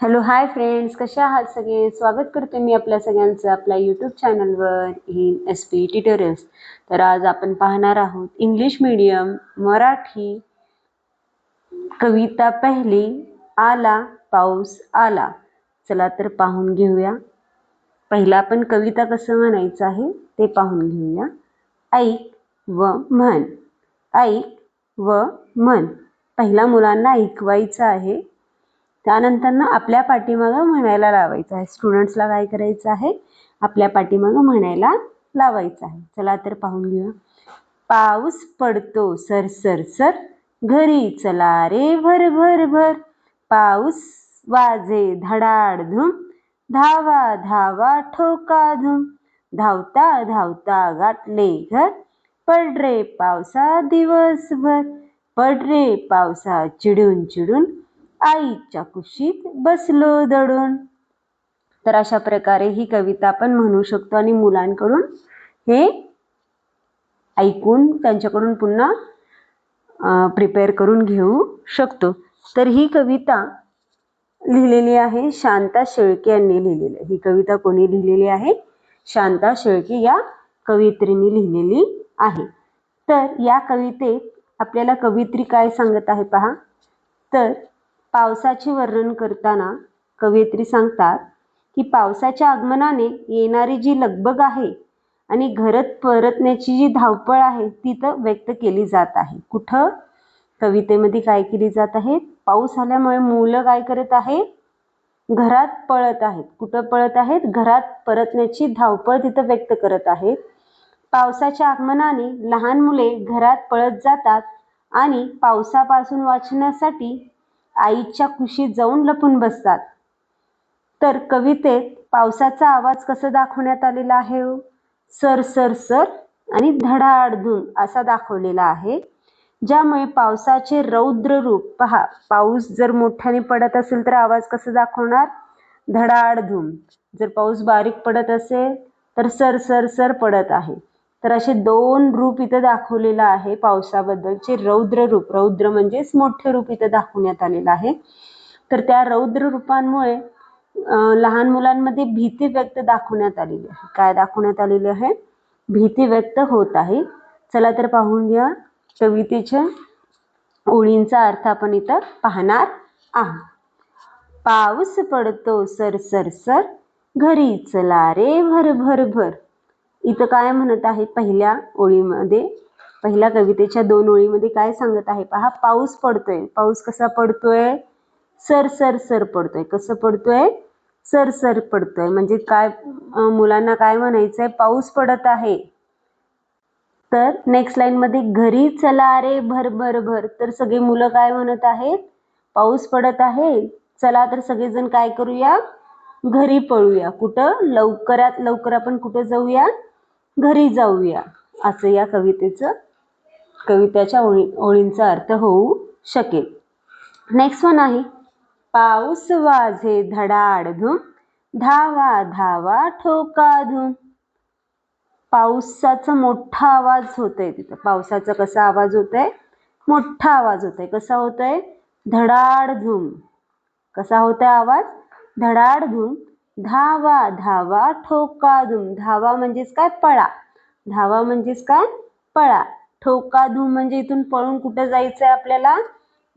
Hello hi friends कशा आहात सगळे? स्वागत करते मी आपल्या सगळ्यांचं आपल्या यूट्यूब चॅनलवर इन एस पी ट्युटोरियल्स तर आज आपण पाहणार आहोत इंग्लिश मीडियम मराठी कविता पहिली आला पाऊस आला. चला तर पाहून घेऊया. पहिला आपण कविता कसं म्हणायचं आहे ते पाहून घेऊया. ऐक व म्हण. ऐक व म्हण. पहिला मुलांना ऐकवायचं आहे त्यानंतर ना आपल्या पाठीमागं म्हणायला लावायचं आहे. स्टुडंट्सला काय करायचं आहे? आपल्या पाठीमागं म्हणायला लावायचं आहे. चला तर पाहून घेऊया. पाऊस पडतो सर सर सर. घरी चला रे भर भर भर. पाऊस वाजे धडाड धुम. धावा धावा ठोका धूम. धावता धावता गाठले घर. पडरे पावसा दिवसभर. पड रे पावसा चिडून चिडून. आईच्या कुशीत बसलो दडून. तर अशा प्रकारे ही कविता आपण म्हणू शकतो आणि मुलांकडून हे ऐकून त्यांच्याकडून पुन्हा प्रिपेअर करून घेऊ शकतो. तर ही कविता लिहिलेली आहे शांता शेळके यांनी लिहिलेली. आहे ही कविता कोणी लिहिलेली आहे? शांता शेळके या कवित्रीने लिहिलेली आहे. तर या कवितेत आपल्याला कवित्री काय सांगत आहे पहा. तर पावसाचे वर्णन करताना कवयित्री सांगतात की पावसाच्या आगमनाने येणारी जी लगबग आहे आणि घरात परतण्याची जी धावपळ आहे ती तर व्यक्त केली जात आहे. कुठं? कवितेमध्ये काय केली जात आहे? पाऊस आल्यामुळे मुलं काय करत आहे घरात पळत आहेत. कुठं पळत आहेत? घरात परतण्याची धावपळ तिथं व्यक्त करत आहेत. पावसाच्या आगमनाने लहान मुले घरात पळत जातात आणि पावसापासून वाचण्यासाठी आईच्या कुशीत जाऊन लपून बसतात. तर कवितेत पावसाचा आवाज कसा दाखवण्यात आलेला आहे? हो? सर सर सर आणि धडाडधून असा दाखवलेला आहे ज्यामुळे पावसाचे रौद्र रूप पहा पाऊस जर मोठ्याने पडत असेल तर आवाज कसा दाखवणार? धडाडधूम जर पाऊस बारीक पडत असेल तर सर सर सर पडत आहे. तर असे दोन रूप इथं दाखवलेलं आहे पावसाबद्दलचे. रौद्र रूप. रौद्र म्हणजेच मोठे रूप इथं दाखवण्यात आलेलं आहे. तर त्या रौद्र रूपांमुळे लहान मुलांमध्ये भीती व्यक्त दाखवण्यात आलेली आहे. काय दाखवण्यात आलेली आहे? भीती व्यक्त होत आहे. चला तर पाहून घ्या. कवितेच्या ओळींचा अर्थ आपण इथं पाहणार आहोत. पाऊस पडतो सर सर सर घरी चला रे भर भर भर इथं काय म्हणत आहे पहिल्या ओळीमध्ये? पहिल्या कवितेच्या दोन ओळीमध्ये काय सांगत आहे? पहा पाऊस पडतोय. पाऊस कसा पडतोय? सर सर सर पडतोय. कसं पडतोय? सर सर पडतोय. म्हणजे काय मुलांना काय म्हणायचंय? पाऊस पडत आहे. तर नेक्स्ट लाईन मध्ये घरी चला अरे भर भर भर. तर सगळे मुलं काय म्हणत आहेत? पाऊस पडत आहे. चला तर सगळेजण काय करूया? घरी पळूया. कुठं? लवकरात लवकर आपण कुठं जाऊया? घरी जाऊया असं या कवितेचं कवितेच्या ओळी ओळींचा अर्थ होऊ शकेल. नेक्स्ट वन आहे. पाऊस वाझे धडाडधूम धावा धावा ठोका धूम. पावसाचा मोठा आवाज होतोय तिथं. पावसाचा कसा आवाज होतोय? मोठा आवाज होतोय. कसा होतोय? धडाडधूम कसा होतोय आवाज? धडाड धूम. धावा धावा ठोका धूम. धावा म्हणजेच काय? पळा. धावा म्हणजेच काय? पळा. ठोका धूम म्हणजे इथून पळून कुठं जायचंय आपल्याला?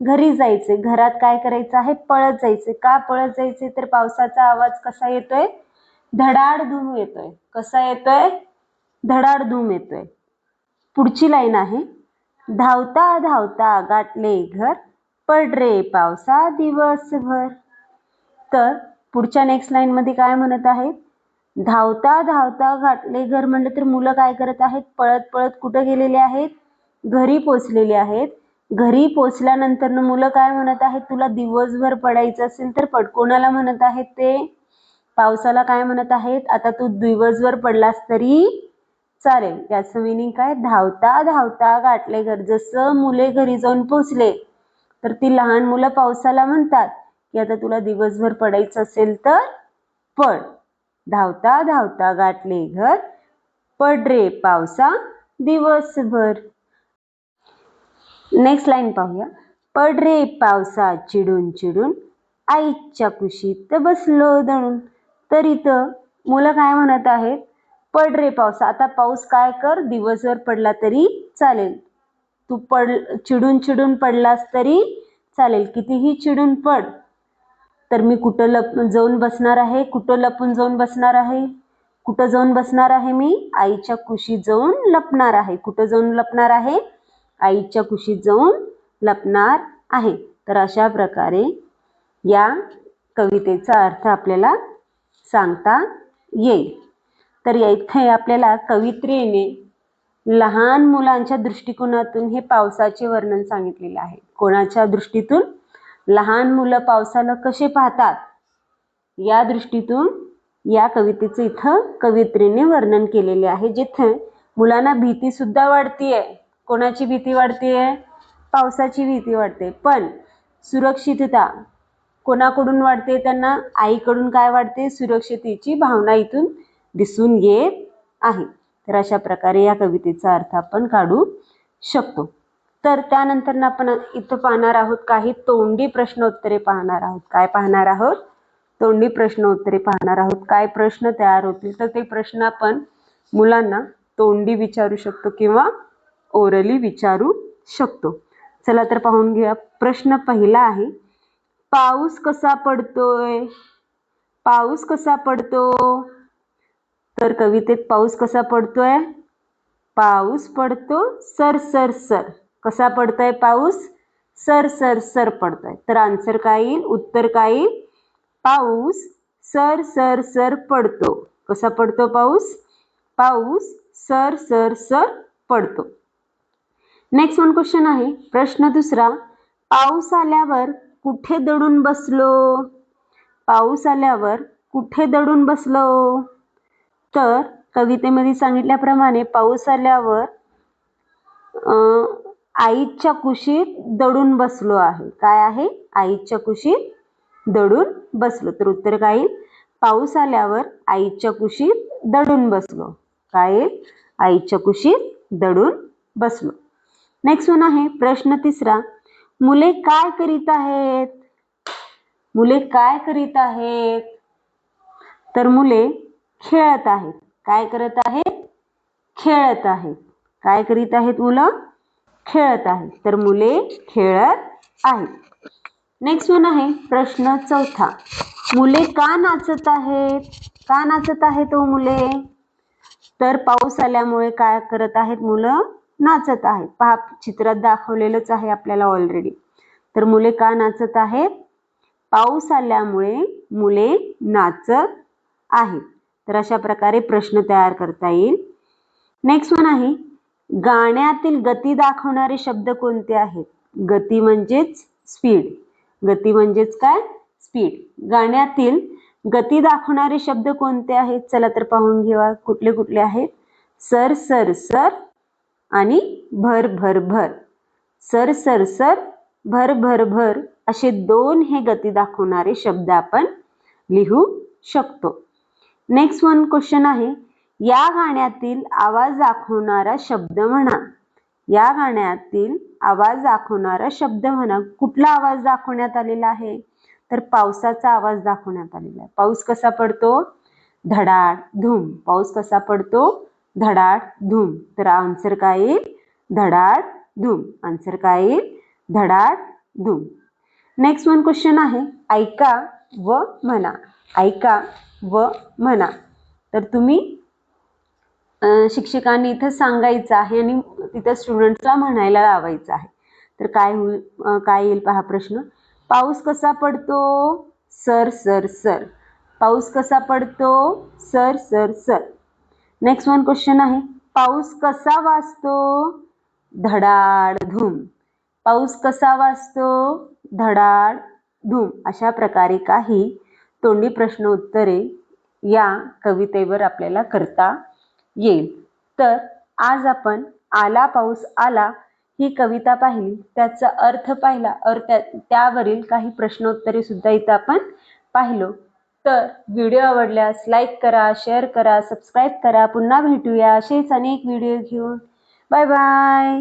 घरी जायचंय. घरात काय करायचं आहे? पळत जायचंय. का पळत जायचंय? तर पावसाचा आवाज कसा येतोय? धडाड धूम येतोय. कसा येतोय? धडाड धूम येतोय. पुढची लाईन आहे. धावता धावता गाठले घर. पड रे पावसा दिवसभर. तर पुढच्या नेक्स्ट लाईन मध्ये काय म्हणत आहेत धावता धावता घाटले घर म्हणलं तर मुलं काय करत आहेत? पळत पळत कुठं गेलेले आहेत? घरी पोचलेले आहेत. घरी पोचल्यानंतर मुलं काय म्हणत आहेत? तुला दिवसभर पडायचं असेल तर पड. कोणाला म्हणत आहेत ते? पावसाला काय म्हणत आहेत? आता तू दिवसभर पडलास तरी चालेल. याचं मिनिंग काय? धावता धावता गाठले घर. जसं मुले घरी जाऊन पोचले तर ती लहान मुलं पावसाला म्हणतात की आता तुला दिवसभर पडायचं असेल तर पड. धावता धावता गाठले घर. पड रे पावसा दिवसभर. नेक्स्ट लाईन पाहूया. पड रे पावसा चिडून चिडून आईच्या कुशीत बसलो दळून. तर इथं मुलं काय म्हणत आहेत? पड रे पाऊस आता पाऊस काय कर? दिवसभर पडला तरी चालेल. तू पड चिडून चिडून पडलास तरी चालेल. कितीही चिडून पड. तर मी कुठं लप जाऊन बसणार आहे? कुठं लपून जाऊन बसणार आहे? कुठं जाऊन बसणार आहे मी? आईच्या कुशीत जाऊन लपणार आहे. कुठं जाऊन लपणार आहे? आईच्या कुशीत जाऊन लपणार आहे. तर अशा प्रकारे या कवितेचा अर्थ आपल्याला सांगता येईल. तर इथे आपल्याला कवित्रेने लहान मुलांच्या दृष्टिकोनातून हे पावसाचे वर्णन सांगितलेले आहे. कोणाच्या दृष्टीतून? लहान मुलं पावसाला कसे पाहतात? या दृष्टीतून या कवितेचं इथं कवित्रीने वर्णन केलेले आहे जिथे मुलांना भीती सुद्धा वाढतीये. कोणाची भीती वाढतीये? पावसाची भीती वाढते. पण सुरक्षितता कोणाकडून वाढते? त्यांना आईकडून काय वाढते? सुरक्षितेची भावना इथून दिसून येत आहे. तर अशा प्रकारे या कवितेचा अर्थ आपण काढू शकतो. तर त्यानंतर आपण इथं पाहणार आहोत काही तोंडी प्रश्नोत्तरे पाहणार आहोत. काय पाहणार आहोत? तोंडी प्रश्नोत्तरे पाहणार आहोत. काय प्रश्न तयार होतील? तर ते प्रश्न आपण मुलांना तोंडी विचारू शकतो किंवा ओरली विचारू शकतो. चला तर पाहून घेऊया. प्रश्न पहिला आहे पाऊस कसा पडतोय? पाऊस कसा पडतो? तर कवितेत पाऊस कसा पडतोय? पाऊस पडतो सर सर सर. कसा पडतोय पाऊस? सर सर सर पडतोय. तर आन्सर काय येईल? उत्तर काय येईल? पाऊस सर सर सर पडतो. कसा पडतो पाऊस? पाऊस सर सर सर पडतो. नेक्स्ट वन क्वेश्चन आहे. प्रश्न दुसरा पाऊस आल्यावर कुठे दडून बसलो? पाऊस आल्यावर कुठे दडून बसलो? तर कवितेमध्ये सांगितल्याप्रमाणे पाऊस आल्यावर आईच्या कुशीत दडून बसलो आहे. काय आहे? आईच्या कुशीत दडून बसलो. तर उत्तर काय येईल? पाऊस आल्यावर आईच्या कुशीत दडून बसलो. काय येईल? आईच्या कुशीत दडून बसलो. नेक्स्ट वन आहे. प्रश्न तिसरा. मुले काय करीत आहेत? मुले काय करीत आहेत? तर मुले खेळत आहेत. काय करत आहेत? खेळत आहेत. काय करीत आहेत मुलं? खेळत आहेत तर मुले खेळत आहेत. नेक्स्ट वन आहे प्रश्न चौथा. मुले का नाचत आहेत? का नाचत आहेत ओ मुले? तर पाऊस आल्यामुळे काय करत आहेत मुलं? नाचत आहेत. पहा चित्रात दाखवलेलंच आहे आपल्याला ऑलरेडी तर मुले का नाचत आहेत? पाऊस आल्यामुळे मुले नाचत आहेत. तर अशा प्रकारे प्रश्न तयार करता येईल. नेक्स्ट वन आहे गाण्यातील गती दाखवणारे शब्द कोणते आहेत? गती म्हणजेच स्पीड गती म्हणजेच काय? स्पीड गाण्यातील गती दाखवणारे शब्द कोणते आहेत? चला तर पाहून घेऊया कुठले कुठले आहेत. सर सर सर आणि भर भर भर. सर सर सर भर भर भर असे दोन हे गती दाखवणारे शब्द आपण लिहू शकतो. नेक्स्ट वन क्वेश्चन आहे. या गाण्यातील आवाज दाखवणारा शब्द म्हणा. या गाण्यातील आवाज दाखवणारा शब्द म्हणा. कुठला आवाज दाखवण्यात आलेला आहे? तर पावसाचा आवाज दाखवण्यात आलेला आहे. पाऊस कसा पडतो? धडाड धूम. पाऊस कसा पडतो? धडाड धूम. तर आन्सर काय येईल? धडाड धूम. आन्सर काय येईल? धडाड धूम. नेक्स्ट वन क्वेश्चन आहे. ऐका व म्हणा. ऐका व म्हणा. तर तुम्ही शिक्षकांनी इथं सांगायचं आहे आणि तिथं स्टुडंट्सला म्हणायला लावायचं आहे. तर काय होईल काय येईल पहा प्रश्न. पाऊस कसा पडतो? Sir sir sir. पाऊस कसा पडतो? Sir sir sir. Next one question आहे. पाऊस कसा वाचतो धडाड धूम पाऊस कसा वाचतो धडाड धूम अशा प्रकारे काही तोंडी प्रश्न उत्तरे या कवितेवर आपल्याला करता येईल. तर आज आपण आला पाऊस आला ही कविता पाहिली. त्याचा अर्थ पाहिला. अर्थ त्यावरील काही प्रश्नोत्तरे सुद्धा इथं आपण पाहिलो. तर व्हिडिओ आवडल्यास लाईक करा शेअर करा सबस्क्राईब करा. पुन्हा भेटूया. असेच अनेक व्हिडिओ घेऊन. Bye bye.